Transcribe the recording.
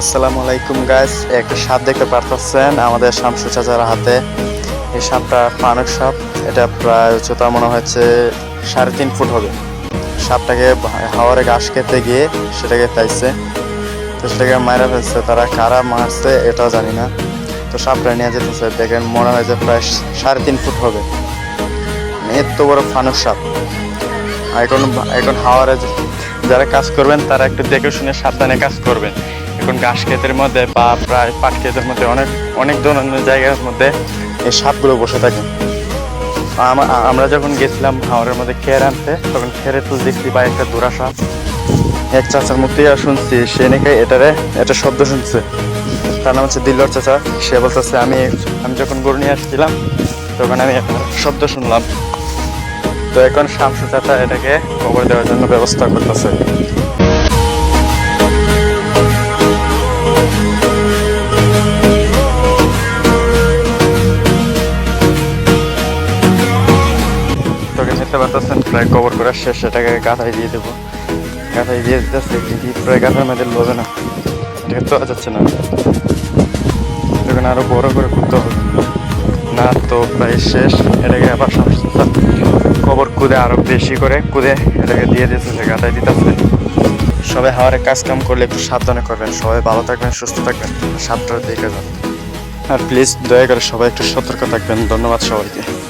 আসসালামু আলাইকুম গাইস একটা সাপ দেখতে পারতেছেন আমাদের শামসু চাচার হাতে। এই সাপটা পানক সাপ। এটা প্রায় উচ্চতা মনে হচ্ছে সাড়ে তিন ফুট হবে। সাপটাকে হাওয়ারে ঘাস খেতে গিয়ে সেটাকে পাইছে তো সেটাকে মারা ফেলছে। তারা কারা মারছে এটাও জানি না। তো সাপটা নিয়ে যেতেছে। দেখেন মনে হয় যে প্রায় সাড়ে তিন ফুট হবে। এত বড় ফানুক সাপ। এখন এখন হাওয়ারে যারা কাজ করবেন, তারা একটু দেখে শুনে সাবধানে কাজ করবেন। এখন ঘাস ক্ষেতের মধ্যে বা প্রায় পাট ক্ষেতের মধ্যে অনেক অনেক ধরনের জায়গার মধ্যে এই সাপগুলো বসে থাকে। আমরা যখন গেছিলাম হাওড়ের মধ্যে খের আনতে, তখন খেরে তুল দেখছি বা একটা দোরা সাপ। এক চাচার মুখ থেকে শুনছি, সে নাকি এটারে এটা শব্দ শুনছে। তার নাম হচ্ছে দিল্লর চাচা। সে বলতেছে, আমি আমি যখন গরু নিয়ে আসছিলাম, তখন আমি একটা শব্দ শুনলাম। তো এখন শামসু চাচা এটাকে খবর দেওয়ার জন্য ব্যবস্থা করতেছে। নিতে পারতেছেন, প্রায় কবর করা শেষ সেটাকে গাথায় দিয়ে দেবো। গাথায় দিয়ে দিতেছে, কিন্তু প্রায় গাথার মধ্যে লোবে না। এটা তো যাচ্ছে না। তখন আরও বড় করে করতে হবে। না তো প্রায় শেষ, এটাকে আবার কবর কুদে আরও বেশি করে কুদে এটাকে দিয়ে দিতেছে গাথায় দিতেছে। সবাই হাওয়ারে কাজ কাম করলে একটু সাবধানে করবেন। সবাই ভালো থাকবেন, সুস্থ থাকবেন। সাবধানে দেখে যান। আর প্লিজ দয়া করে সবাই একটু সতর্ক থাকবেন। ধন্যবাদ সবাইকে।